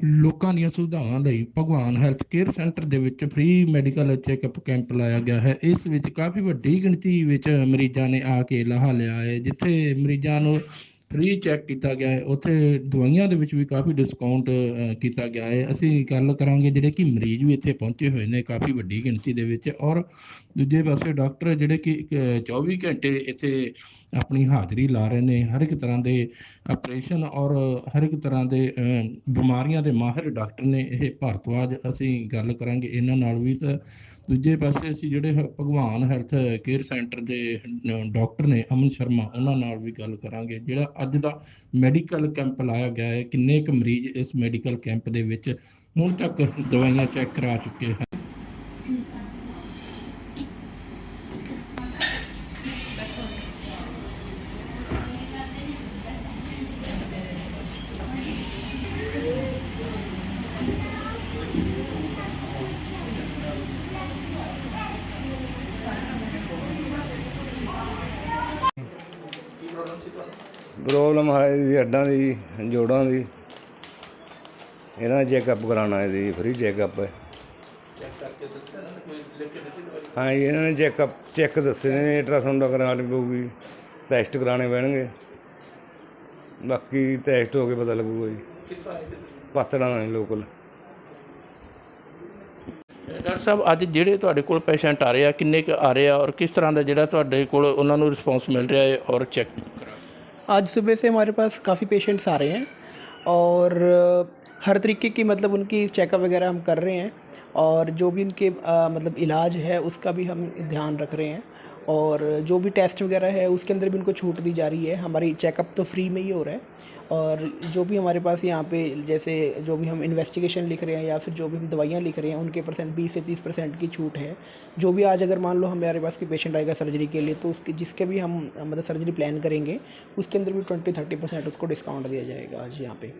ਲੋਕਾਂ ਦੀਆਂ ਸੁਵਿਧਾਵਾਂ ਲਈ ਭਗਵਾਨ ਹੈਲਥ ਕੇਅਰ ਸੈਂਟਰ ਦੇ ਵਿੱਚ ਫ੍ਰੀ ਮੈਡੀਕਲ ਚੈੱਕਅਪ ਕੈਂਪ ਲਾਇਆ ਗਿਆ ਹੈ। ਇਸ ਵਿੱਚ ਕਾਫੀ ਵੱਡੀ ਗਿਣਤੀ ਵਿੱਚ ਮਰੀਜ਼ਾਂ ਨੇ ਆ ਕੇ ਲਾਹਾ ਲਿਆ ਹੈ, ਜਿੱਥੇ ਮਰੀਜ਼ਾਂ ਨੂੰ ਫ੍ਰੀ ਚੈੱਕ ਕੀਤਾ ਗਿਆ ਹੈ। ਉੱਥੇ ਦਵਾਈਆਂ ਦੇ ਵਿੱਚ ਵੀ ਕਾਫੀ ਡਿਸਕਾਊਂਟ ਕੀਤਾ ਗਿਆ ਹੈ। ਅਸੀਂ ਗੱਲ ਕਰਾਂਗੇ ਜਿਹੜੇ ਕਿ ਮਰੀਜ਼ ਵੀ ਇੱਥੇ ਪਹੁੰਚੇ ਹੋਏ ਨੇ ਕਾਫੀ ਵੱਡੀ ਗਿਣਤੀ ਦੇ ਵਿੱਚ ਔਰ ਦੂਜੇ ਪਾਸੇ ਡਾਕਟਰ ਜਿਹੜੇ ਕਿ ਅ, 24 ਘੰਟੇ ਇੱਥੇ ਆਪਣੀ ਹਾਜ਼ਰੀ ਲਾ ਰਹੇ ਨੇ। ਹਰ ਇੱਕ ਤਰ੍ਹਾਂ ਦੇ ਆਪਰੇਸ਼ਨ ਔਰ ਹਰ ਇੱਕ ਤਰ੍ਹਾਂ ਦੇ ਬਿਮਾਰੀਆਂ ਦੇ ਮਾਹਿਰ ਡਾਕਟਰ ਨੇ ਇਹ ਭਾਰਤਵਾਜ ਅਸੀਂ ਗੱਲ ਕਰਾਂਗੇ। ਇਹਨਾਂ ਨਾਲ ਵੀ ਤਾਂ ਦੂਜੇ ਪਾਸੇ ਅਸੀਂ ਜਿਹੜੇ ਭਗਵਾਨ ਹੈਲਥ ਕੇਅਰ ਸੈਂਟਰ ਦੇ ਡਾਕਟਰ ਨੇ ਅਮਨ ਸ਼ਰਮਾ ਉਹਨਾਂ ਨਾਲ ਵੀ ਗੱਲ ਕਰਾਂਗੇ। ਜਿਹੜਾ ਅੱਜ ਦਾ ਮੈਡੀਕਲ ਕੈਂਪ ਲਾਇਆ ਗਿਆ ਹੈ। ਕਿੰਨੇ ਕੁ ਮਰੀਜ਼ ਇਸ ਮੈਡੀਕਲ ਕੈਂਪ ਦੇ ਵਿੱਚ ਹੁਣ ਤੱਕ ਦਵਾਈਆਂ ਚੈੱਕ ਕਰਾ ਚੁੱਕੇ ਹਨ। ਪ੍ਰੋਬਲਮ ਹੈ ਜੀ ਹੱਡਾਂ ਦੀ ਜੋੜਾਂ ਦੀ। ਇਹਨਾਂ ਦਾ ਚੈੱਕਅਪ ਕਰਾਉਣਾ ਹੈ। ਜੀ ਫ੍ਰੀ ਚੈੱਕਅਪ ਹੈ ਹਾਂ ਜੀ ਇਹਨਾਂ ਨੇ ਚੈੱਕਅਪ ਚੈੱਕ ਦੱਸੇ ਨੇ ਅਲਟਰਾਸਾਊਂਡ ਕਰਾਉਣੀ ਪਊਗੀ ਟੈਸਟ ਕਰਾਉਣੇ ਪੈਣਗੇ। ਬਾਕੀ ਟੈਸਟ ਹੋ ਕੇ ਪਤਾ ਲੱਗੂਗਾ ਜੀ। ਪਾਤੜਾਂ ਦਾ ਲੋਕਲ ਡਾਕਟਰ ਸਾਹਿਬ ਅੱਜ ਜਿਹੜੇ ਤੁਹਾਡੇ ਕੋਲ ਪੇਸ਼ੈਂਟ ਆ ਰਹੇ ਆ ਕਿੰਨੇ ਕੁ ਆ ਰਹੇ ਆ ਔਰ ਕਿਸ ਤਰ੍ਹਾਂ ਦਾ ਜਿਹੜਾ ਤੁਹਾਡੇ ਕੋਲ ਉਹਨਾਂ ਨੂੰ ਰਿਸਪੌਂਸ ਮਿਲ ਰਿਹਾ ਹੈ ਔਰ ਚੈੱਕ आज सुबह से हमारे पास काफ़ी पेशेंट्स आ रहे हैं और हर तरीके की मतलब उनकी चेकअप वगैरह हम कर रहे हैं और जो भी इनके आ, मतलब इलाज है उसका भी हम ध्यान रख रहे हैं और जो भी टेस्ट वगैरह है उसके अंदर भी उनको छूट दी जा रही है। हमारी चेकअप तो फ्री में ही हो रहा है। और जो भी हमारे पास यहाँ पे जैसे जो भी हम इन्वेस्टिगेशन लिख रहे हैं या फिर जो भी हम दवाइयाँ लिख रहे हैं उनके परसेंट बीस से तीस परसेंट की छूट है। जो भी आज अगर मान लो हमारे पास की पेशेंट आएगा सर्जरी के लिए तो उसके जिसके भी हम मतलब सर्जरी प्लान करेंगे उसके अंदर भी ट्वेंटी थर्टी परसेंट उसको डिस्काउंट दिया जाएगा आज यहाँ पे।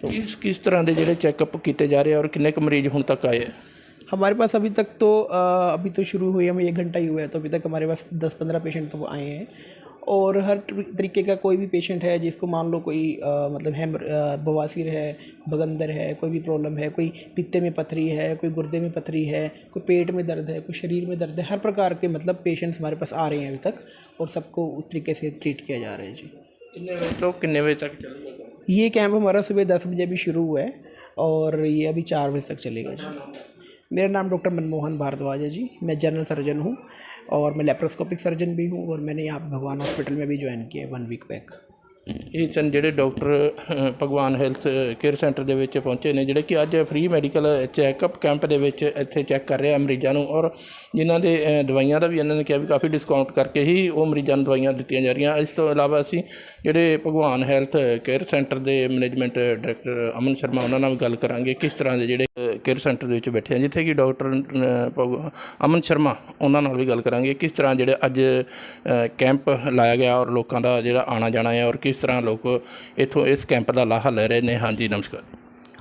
तो किस किस तरह के जो चेकअप किए जा रहे हैं और किन्ने मरीज़ हूँ तक आए हमारे पास अभी तक तो अभी तो शुरू हुई हमें एक घंटा ही हुआ है तो अभी तक हमारे पास दस पंद्रह पेशेंट तो आए हैं। और हर तरीके का कोई भी पेशेंट है जिसको मान लो कोई आ, मतलब है बवासिर है बगंदर है कोई भी प्रॉब्लम है कोई पित्ते में पथरी है कोई गुर्दे में पथरी है कोई पेट में दर्द है कोई शरीर में दर्द है हर प्रकार के मतलब पेशेंट्स हमारे पास आ रहे हैं अभी तक और सबको उस तरीके से ट्रीट किया जा रहा है जी। कितने बजे तो कितने बजे तक चलेगा? ये कैंप हमारा सुबह दस बजे भी शुरू हुआ है और ये अभी चार बजे तक चलेगा जी। मेरा नाम डॉक्टर मनमोहन भारद्वाज है जी। मैं जनरल सर्जन हूँ। और मैं लेप्रोस्कोपिक सर्जन भी हूँ और मैंने यहाँ पे भगवान हॉस्पिटल में भी ज्वाइन किया है वन वीक बैक ਇਹ ਸਨ ਜਿਹੜੇ ਡਾਕਟਰ ਭਗਵਾਨ ਹੈਲਥ ਕੇਅਰ ਸੈਂਟਰ ਦੇ ਵਿੱਚ ਪਹੁੰਚੇ ਨੇ, ਜਿਹੜੇ ਕਿ ਅੱਜ ਫ੍ਰੀ ਮੈਡੀਕਲ ਚੈੱਕਅਪ ਕੈਂਪ ਦੇ ਵਿੱਚ ਇੱਥੇ ਚੈੱਕ ਕਰ ਰਹੇ ਆ ਮਰੀਜ਼ਾਂ ਨੂੰ ਔਰ ਜਿਨ੍ਹਾਂ ਦੇ ਦਵਾਈਆਂ ਦਾ ਵੀ ਇਹਨਾਂ ਨੇ ਕਿਹਾ ਵੀ ਕਾਫੀ ਡਿਸਕਾਊਂਟ ਕਰਕੇ ਹੀ ਉਹ ਮਰੀਜ਼ਾਂ ਨੂੰ ਦਵਾਈਆਂ ਦਿੱਤੀਆਂ ਜਾ ਰਹੀਆਂ। ਇਸ ਤੋਂ ਇਲਾਵਾ ਅਸੀਂ ਜਿਹੜੇ ਭਗਵਾਨ ਹੈਲਥ ਕੇਅਰ ਸੈਂਟਰ ਦੇ ਮੈਨੇਜਮੈਂਟ ਡਾਇਰੈਕਟਰ ਅਮਨ ਸ਼ਰਮਾ, ਉਹਨਾਂ ਨਾਲ ਵੀ ਗੱਲ ਕਰਾਂਗੇ ਕਿਸ ਤਰ੍ਹਾਂ ਦੇ ਜਿਹੜੇ ਕੇਅਰ ਸੈਂਟਰ ਦੇ ਵਿੱਚ ਬੈਠੇ ਆ। ਜਿੱਥੇ ਕਿ ਡਾਕਟਰ ਭਗ- ਅਮਨ ਸ਼ਰਮਾ, ਉਹਨਾਂ ਨਾਲ ਵੀ ਗੱਲ ਕਰਾਂਗੇ ਕਿਸ ਤਰ੍ਹਾਂ ਜਿਹੜੇ ਅੱਜ ਕੈਂਪ ਲਾਇਆ ਗਿਆ ਔਰ ਲੋਕਾਂ ਦਾ ਜਿਹੜਾ ਆਣਾ ਜਾਣਾ ਹੈ ਔਰ ਕਿਸ ਕਿਸ ਤਰ੍ਹਾਂ ਲੋਕ ਇਥੋਂ ਇਸ ਕੈਂਪ ਦਾ ਲਾਹਾ ਲੈ ਰਹੇ ਨੇ। ਹਾਂਜੀ, ਨਮਸਕਾਰ।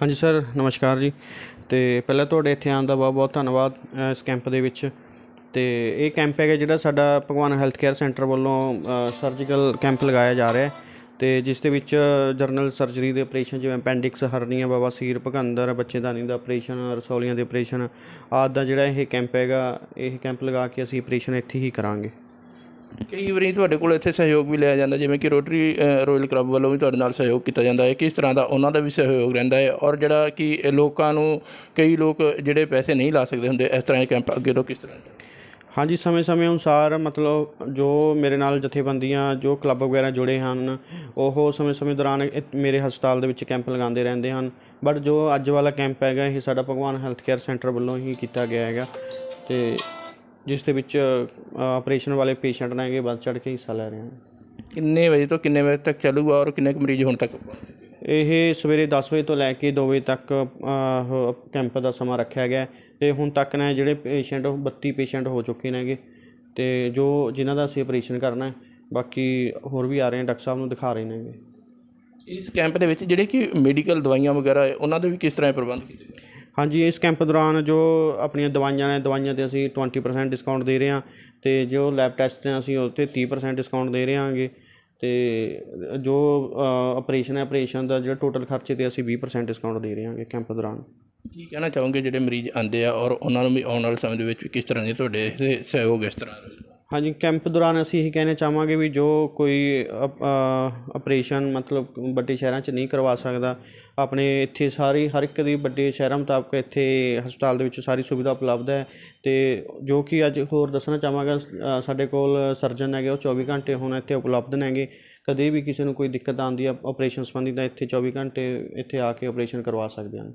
ਹਾਂਜੀ ਸਰ, ਨਮਸਕਾਰ ਜੀ। ਤੇ ਪਹਿਲਾਂ ਤੁਹਾਡੇ ਇੱਥੇ ਆਉਣ ਦਾ ਬਹੁਤ ਬਹੁਤ ਧੰਨਵਾਦ ਇਸ ਕੈਂਪ ਦੇ ਵਿੱਚ। ਤੇ ਇਹ ਕੈਂਪ ਹੈਗਾ ਜਿਹੜਾ ਸਾਡਾ ਭਗਵਾਨ ਹੈਲਥ ਕੇਅਰ ਸੈਂਟਰ ਵੱਲੋਂ ਸਰਜੀਕਲ ਕੈਂਪ ਲਗਾਇਆ ਜਾ ਰਿਹਾ ਹੈ। ਤੇ ਜਿਸ ਦੇ ਵਿੱਚ ਜਰਨਲ ਸਰਜਰੀ ਦੇ ਆਪਰੇਸ਼ਨ ਜਿਵੇਂ ਅਪੈਂਡਿਕਸ, ਹਰਨੀਆਂ ਸੀਰ, ਭਗੰਦਰ ਬੱਚੇਦਾਨੀ ਦਾ ਆਪਰੇਸ਼ਨ, ਰਸੌਲੀਆਂ ਦੇ ਆਪਰੇਸ਼ਨ, ਆਦਿ ਦਾ ਜਿਹੜਾ ਇਹ ਕੈਂਪ ਹੈਗਾ, ਇਹ ਕੈਂਪ ਲਗਾ ਕੇ ਅਸੀਂ ਆਪਰੇਸ਼ਨ ਇੱਥੇ ਹੀ ਕਰਾਂਗੇ। ਕਈ ਵਾਰੀ ਤੁਹਾਡੇ ਕੋਲ ਇੱਥੇ ਸਹਿਯੋਗ ਵੀ ਲਿਆ ਜਾਂਦਾ, ਜਿਵੇਂ ਕਿ ਰੋਟਰੀ ਰਾਇਲ ਕਲੱਬ ਵੱਲੋਂ ਵੀ ਤੁਹਾਡੇ ਨਾਲ ਸਹਿਯੋਗ ਕੀਤਾ ਜਾਂਦਾ ਹੈ। ਕਿਸ ਤਰ੍ਹਾਂ ਦਾ ਉਹਨਾਂ ਦਾ ਵੀ ਸਹਿਯੋਗ ਰਹਿੰਦਾ ਹੈ ਔਰ ਜਿਹੜਾ ਕਿ ਲੋਕਾਂ ਨੂੰ ਕਈ ਲੋਕ ਜਿਹੜੇ ਪੈਸੇ ਨਹੀਂ ਲਾ ਸਕਦੇ ਹੁੰਦੇ, ਇਸ ਤਰ੍ਹਾਂ ਦੇ ਕੈਂਪ ਅੱਗੇ ਤੋਂ ਕਿਸ ਤਰ੍ਹਾਂ ਹਾਂਜੀ, ਸਮੇਂ-ਸਮੇਂ ਅਨੁਸਾਰ ਮਤਲਬ ਜੋ ਮੇਰੇ ਨਾਲ ਜਥੇਬੰਦੀਆਂ, ਜੋ ਕਲੱਬ ਵਗੈਰਾ ਜੁੜੇ ਹਨ, ਉਹ ਸਮੇਂ-ਸਮੇਂ ਦੌਰਾਨ ਮੇਰੇ ਹਸਪਤਾਲ ਦੇ ਵਿੱਚ ਕੈਂਪ ਲਗਾਉਂਦੇ ਰਹਿੰਦੇ ਹਨ। ਬਟ ਜੋ ਅੱਜ ਵਾਲਾ ਕੈਂਪ ਹੈਗਾ, ਇਹ ਸਾਡਾ ਭਗਵਾਨ ਹੈਲਥ ਕੇਅਰ ਸੈਂਟਰ ਵੱਲੋਂ ਹੀ ਕੀਤਾ ਗਿਆ ਹੈਗਾ ਤੇ ਜਿਸ ਦੇ ਵਿੱਚ ਆਪਰੇਸ਼ਨ ਵਾਲੇ ਪੇਸ਼ੈਂਟ ਨੇ ਹੈਗੇ ਵੱਧ ਚੜ੍ਹ ਕੇ ਹਿੱਸਾ ਲੈ ਰਹੇ ਹਨ। ਕਿੰਨੇ ਵਜੇ ਤੋਂ ਕਿੰਨੇ ਵਜੇ ਤੱਕ ਚੱਲੂਗਾ ਔਰ ਕਿੰਨੇ ਕੁ ਮਰੀਜ਼ ਹੁਣ ਤੱਕ? ਇਹ ਸਵੇਰੇ 10 ਵਜੇ ਤੋਂ ਲੈ ਕੇ 2 ਵਜੇ ਤੱਕ ਕੈਂਪ ਦਾ ਸਮਾਂ ਰੱਖਿਆ ਗਿਆ ਹੈ ਤੇ ਹੁਣ ਤੱਕ ਨੇ ਜਿਹੜੇ ਪੇਸ਼ੈਂਟ ਉਹ 32 ਪੇਸ਼ੈਂਟ ਹੋ ਚੁੱਕੇ ਨੇਗੇ ਤੇ ਜੋ ਜਿਨ੍ਹਾਂ ਦਾ ਅਸੀਂ ਆਪਰੇਸ਼ਨ ਕਰਨਾ ਹੈ ਬਾਕੀ ਹੋਰ ਵੀ ਆ ਰਹੇ ਨੇ ਡਾਕਟਰ ਸਾਹਿਬ ਨੂੰ ਦਿਖਾ ਰਹੇ ਨੇਗੇ ਇਸ ਕੈਂਪ ਦੇ ਵਿੱਚ ਜਿਹੜੇ ਕਿ ਮੈਡੀਕਲ ਦਵਾਈਆਂ ਵਗੈਰਾ ਹੈ, ਉਹਨਾਂ ਦੇ ਵੀ ਕਿਸ ਤਰ੍ਹਾਂ ਪ੍ਰਬੰਧ ਕੀਤੇ ਗਏ? ਹਾਂਜੀ, ਇਸ ਕੈਂਪ ਦੌਰਾਨ ਜੋ ਆਪਣੀਆਂ ਦਵਾਈਆਂ ਨੇ, ਦਵਾਈਆਂ ਤੇ ਅਸੀਂ 20% ਡਿਸਕਾਊਂਟ ਦੇ ਰਹੇ ਹਾਂ ਅਤੇ ਜੋ ਲੈਬ ਟੈਸਟ ਨੇ, ਅਸੀਂ ਉਹ 'ਤੇ 30% ਡਿਸਕਾਊਂਟ ਦੇ ਰਹੇ ਹਾਂਗੇ ਅਤੇ ਜੋ ਆਪਰੇਸ਼ਨ ਹੈ ਆਪਰੇਸ਼ਨ ਦਾ ਜਿਹੜਾ ਟੋਟਲ ਖਰਚੇ ਤੇ ਅਸੀਂ 20% ਡਿਸਕਾਊਂਟ ਦੇ ਰਹੇ ਹਾਂਗੇ ਕੈਂਪ ਦੌਰਾਨ। ਕੀ ਕਹਿਣਾ ਚਾਹੋਗੇ ਜਿਹੜੇ ਮਰੀਜ਼ ਆਉਂਦੇ ਆ ਔਰ ਉਹਨਾਂ ਨੂੰ ਵੀ ਆਉਣ ਵਾਲੇ ਸਮੇਂ ਦੇ ਵਿੱਚ ਕਿਸ ਤਰ੍ਹਾਂ ਦੇ ਤੁਹਾਡੇ ਸਹਿਯੋਗ ਇਸ ਤਰ੍ਹਾਂ ਹਾਂਜੀ, ਕੈਂਪ ਦੌਰਾਨ ਅਸੀਂ ਇਹੀ ਕਹਿਣਾ ਚਾਹਵਾਂਗੇ ਵੀ ਜੋ ਕੋਈ ਆਪਰੇਸ਼ਨ ਮਤਲਬ ਵੱਡੇ ਸ਼ਹਿਰਾਂ 'ਚ ਨਹੀਂ ਕਰਵਾ ਸਕਦਾ, ਆਪਣੇ ਇੱਥੇ ਸਾਰੀ, ਹਰ ਇੱਕ ਦੀ ਵੱਡੇ ਸ਼ਹਿਰਾਂ ਮੁਤਾਬਕ ਇੱਥੇ ਹਸਪਤਾਲ ਦੇ ਵਿੱਚ ਸਾਰੀ ਸੁਵਿਧਾ ਉਪਲਬਧ ਹੈ ਅਤੇ ਜੋ ਕਿ ਅੱਜ ਹੋਰ ਦੱਸਣਾ ਚਾਹਵਾਂਗਾ ਸਾਡੇ ਕੋਲ ਸਰਜਨ ਹੈਗੇ, ਉਹ 24 ਘੰਟੇ ਹੁਣ ਇੱਥੇ ਉਪਲਬਧ ਨੇਗੇ ਕਦੇ ਵੀ ਕਿਸੇ ਨੂੰ ਕੋਈ ਦਿੱਕਤ ਆਉਂਦੀ ਆ ਆਪਰੇਸ਼ਨ ਸੰਬੰਧੀ ਤਾਂ ਇੱਥੇ 24 ਘੰਟੇ ਇੱਥੇ ਆ ਕੇ ਆਪਰੇਸ਼ਨ ਕਰਵਾ ਸਕਦੇ ਹਨ।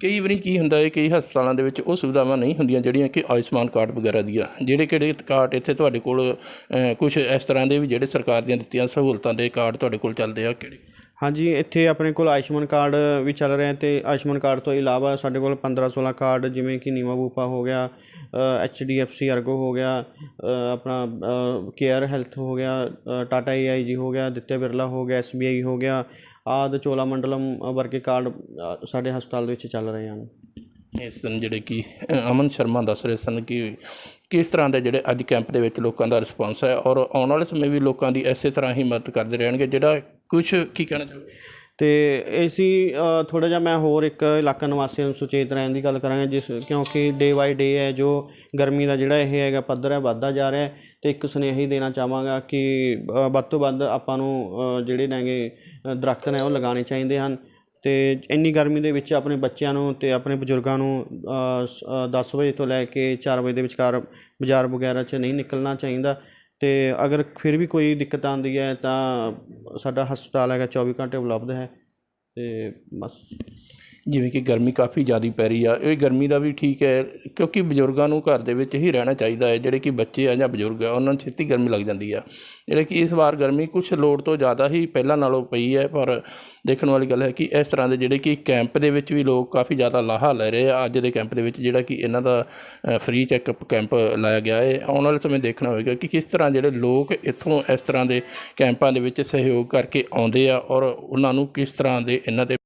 ਕਈ ਵਾਰੀ ਕੀ ਹੁੰਦਾ ਹੈ, ਕਈ ਹਸਪਤਾਲਾਂ ਦੇ ਵਿੱਚ ਉਹ ਸੁਵਿਧਾਵਾਂ ਨਹੀਂ ਹੁੰਦੀਆਂ ਜਿਹੜੀਆਂ ਕਿ ਆਯੁਸ਼ਮਾਨ ਕਾਰਡ ਵਗੈਰਾ ਦੀਆਂ। ਜਿਹੜੇ ਕਿਹੜੇ ਕਾਰਡ ਇੱਥੇ ਤੁਹਾਡੇ ਕੋਲ ਕੁਝ ਇਸ ਤਰ੍ਹਾਂ ਦੇ ਵੀ ਜਿਹੜੇ ਸਰਕਾਰ ਦੀਆਂ ਦਿੱਤੀਆਂ ਸਹੂਲਤਾਂ ਦੇ ਕਾਰਡ ਤੁਹਾਡੇ ਕੋਲ ਚੱਲਦੇ ਆ, ਕਿਹੜੇ? ਹਾਂਜੀ, ਇੱਥੇ ਆਪਣੇ ਕੋਲ ਆਯੁਸ਼ਮਾਨ ਕਾਰਡ ਵੀ ਚੱਲ ਰਿਹਾ ਤੇ ਆਯੁਸ਼ਮਾਨ ਕਾਰਡ ਤੋਂ ਇਲਾਵਾ ਸਾਡੇ ਕੋਲ 15 16 ਕਾਰਡ ਜਿਵੇਂ ਕਿ ਨੀਮਾ ਬੂਪਾ ਹੋ ਗਿਆ H D F C ERGO ਹੋ ਗਿਆ ਆਪਣਾ ਕੇਅਰ ਹੈਲਥ ਹੋ ਗਿਆ ਟਾਟਾ ਏ ਆਈ ਜੀ ਹੋ ਗਿਆ ਦਿੱਤੇ ਬਿਰਲਾ ਹੋ ਗਿਆ, ਐਸ ਬੀ ਆਈ ਹੋ ਗਿਆ ਆਦ ਚੋਲਾ ਮੰਡਲਮ ਵਰਗੇ ਕਾਰਡ ਸਾਡੇ ਹਸਪਤਾਲ ਦੇ ਵਿੱਚ ਚੱਲ ਰਹੇ ਹਨ। ਇਸ ਸਨ ਜਿਹੜੇ ਕਿ ਅਮਨ ਸ਼ਰਮਾ ਦੱਸ ਰਹੇ ਸਨ ਕਿ ਕਿਸ ਤਰ੍ਹਾਂ ਦੇ ਜਿਹੜੇ ਅੱਜ ਕੈਂਪ ਦੇ ਵਿੱਚ ਲੋਕਾਂ ਦਾ ਰਿਸਪਾਂਸ ਹੈ ਔਰ ਆਉਣ ਵਾਲੇ ਸਮੇਂ ਵੀ ਲੋਕਾਂ ਦੀ ਇਸੇ ਤਰ੍ਹਾਂ ਹੀ ਮਦਦ ਕਰਦੇ ਰਹਿਣਗੇ ਜਿਹੜਾ ਕੁਝ ਕੀ ਕਹਿਣਾ ਚਾਹੋਗੇ? ਤੇ ਅਸੀਂ ਥੋੜਾ ਜਿਹਾ ਮੈਂ ਹੋਰ ਇੱਕ ਇਲਾਕਾ ਨਿਵਾਸੀਆਂ ਨੂੰ ਸੁਚੇਤ ਰਹਿਣ ਦੀ ਗੱਲ ਕਰਾਂਗਾ ਜਿਸ ਕਿਉਂਕਿ ਡੇ ਬਾਈ ਡੇ ਹੈ ਜੋ ਗਰਮੀ ਦਾ ਜਿਹੜਾ ਇਹ ਹੈਗਾ ਪੱਧਰ ਹੈ ਵੱਧਦਾ ਜਾ ਰਿਹਾ ਹੈ। ਅਤੇ ਇੱਕ ਸੁਨੇਹਾ ਹੀ ਦੇਣਾ ਚਾਹਾਂਗਾ ਕਿ ਵੱਧ ਤੋਂ ਵੱਧ ਆਪਾਂ ਨੂੰ ਜਿਹੜੇ ਨੇਗੇ ਦਰੱਖਤ ਨੇ ਉਹ ਲਗਾਉਣੇ ਚਾਹੀਦੇ ਹਨ ਅਤੇ ਇੰਨੀ ਗਰਮੀ ਦੇ ਵਿੱਚ ਆਪਣੇ ਬੱਚਿਆਂ ਨੂੰ ਅਤੇ ਆਪਣੇ ਬਜ਼ੁਰਗਾਂ ਨੂੰ ਦਸ ਵਜੇ ਤੋਂ ਲੈ ਕੇ ਚਾਰ ਵਜੇ ਦੇ ਵਿਚਕਾਰ ਬਾਜ਼ਾਰ ਵਗੈਰਾ 'ਚ ਨਹੀਂ ਨਿਕਲਣਾ ਚਾਹੀਦਾ ਅਤੇ ਅਗਰ ਫਿਰ ਵੀ ਕੋਈ ਦਿੱਕਤ ਆਉਂਦੀ ਹੈ ਤਾਂ ਸਾਡਾ ਹਸਪਤਾਲ ਹੈਗਾ 24 ਘੰਟੇ ਉਪਲਬਧ ਹੈ ਅਤੇ ਬਸ। ਜਿਵੇਂ ਕਿ ਗਰਮੀ ਕਾਫੀ ਜ਼ਿਆਦਾ ਪੈ ਰਹੀ ਆ, ਇਹ ਗਰਮੀ ਦਾ ਵੀ ਠੀਕ ਹੈ, ਕਿਉਂਕਿ ਬਜ਼ੁਰਗਾਂ ਨੂੰ ਘਰ ਦੇ ਵਿੱਚ ਹੀ ਰਹਿਣਾ ਚਾਹੀਦਾ ਹੈ, ਜਿਹੜੇ ਕਿ ਬੱਚੇ ਆ ਜਾਂ ਬਜ਼ੁਰਗ ਆ, ਉਹਨਾਂ ਨੂੰ ਛੇਤੀ ਗਰਮੀ ਲੱਗ ਜਾਂਦੀ ਆ। ਜਿਹੜਾ ਕਿ ਇਸ ਵਾਰ ਗਰਮੀ ਕੁਝ ਲੋੜ ਤੋਂ ਜ਼ਿਆਦਾ ਹੀ ਪਹਿਲਾਂ ਨਾਲੋਂ ਪਈ ਹੈ, ਪਰ ਦੇਖਣ ਵਾਲੀ ਗੱਲ ਹੈ ਕਿ ਇਸ ਤਰ੍ਹਾਂ ਦੇ ਜਿਹੜੇ ਕਿ ਕੈਂਪ ਦੇ ਵਿੱਚ ਵੀ ਲੋਕ ਕਾਫੀ ਜ਼ਿਆਦਾ ਲਾਹਾ ਲੈ ਰਹੇ ਆ, ਅੱਜ ਦੇ ਕੈਂਪ ਦੇ ਵਿੱਚ ਜਿਹੜਾ ਕਿ ਇਹਨਾਂ ਦਾ ਫ੍ਰੀ ਚੈੱਕਅਪ ਕੈਂਪ ਲਾਇਆ ਗਿਆ ਹੈ। ਆਉਣ ਵਾਲੇ ਸਮੇਂ ਦੇਖਣਾ ਹੋਵੇਗਾ ਕਿ ਕਿਸ ਤਰ੍ਹਾਂ ਜਿਹੜੇ ਲੋਕ ਇੱਥੋਂ ਇਸ ਤਰ੍ਹਾਂ ਦੇ ਕੈਂਪਾਂ ਦੇ ਵਿੱਚ ਸਹਿਯੋਗ ਕਰਕੇ ਆਉਂਦੇ ਆ ਔਰ ਉਹਨਾਂ ਨੂੰ ਕਿਸ ਤਰ੍ਹਾਂ ਦੇ ਇਹਨਾਂ ਦੇ